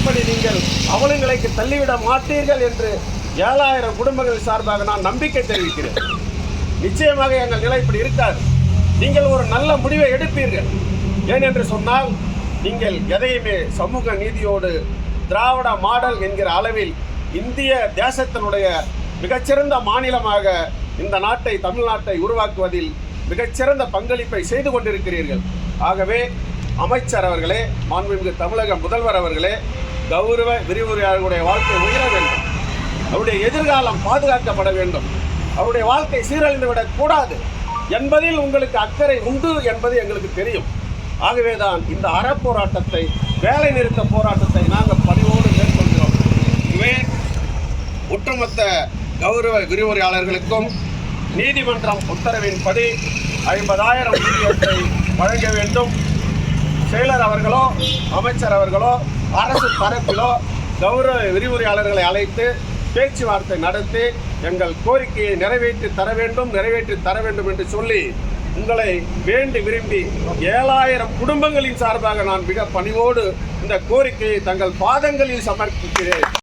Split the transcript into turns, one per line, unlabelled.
இப்படி நீங்கள் அவல தள்ளிவிட மாட்டீர்கள் என்று ஏழாயிரம் குடும்பங்கள் சார்பாக நான் நம்பிக்கை தெரிவிக்கிறேன். நிச்சயமாக எங்கள் நிலை இப்படி இருக்காது. நீங்கள் ஒரு நல்ல முடிவை எடுப்பீர்கள். ஏனென்று சொன்னால் நீங்கள் எதையுமே சமூக நீதியோடு திராவிட மாடல் என்கிற அளவில் இந்திய தேசத்தினுடைய மிகச்சிறந்த மாநிலமாக இந்த நாட்டை தமிழ்நாட்டை உருவாக்குவதில் மிகச்சிறந்த பங்களிப்பை செய்து கொண்டிருக்கிறீர்கள். ஆகவே அமைச்சர் அவர்களே மாண்புமிகு தமிழக முதல்வர் அவர்களே கௌரவ விரிவுரையாளர்களுடைய வாழ்க்கை உயர வேண்டும். அவருடைய எதிர்காலம் பாதுகாக்கப்பட வேண்டும். அவருடைய வாழ்க்கை சீரழிந்துவிடக் கூடாது என்பதில் உங்களுக்கு அக்கறை உண்டு என்பது எங்களுக்கு தெரியும். ஆகவேதான் இந்த அறப்போராட்டத்தை வேலை நிறுத்த போராட்டத்தை நாங்கள் பதிவோடு மேற்கொள்கிறோம். இதுவே ஒட்டுமொத்த கௌரவ விரிவுரையாளர்களுக்கும் நீதிமன்றம் உத்தரவின்படி ஐம்பதாயிரம் ஊதியத்தை வழங்க வேண்டும். செயலர் அவர்களோ அமைச்சர் அவர்களோ அரசு தரப்பிலோ கௌரவ விரிவுரையாளர்களை அழைத்து பேச்சுவார்த்தை நடத்தி எங்கள் கோரிக்கையை நிறைவேற்றி தர வேண்டும் நிறைவேற்றி தர வேண்டும் என்று சொல்லி உங்களை வேண்டி விரும்பி ஏழாயிரம் குடும்பங்களின் சார்பாக நான் மிக பணிவோடு இந்த கோரிக்கையை தங்கள் பாதங்களில் சமர்ப்பிக்கிறேன்.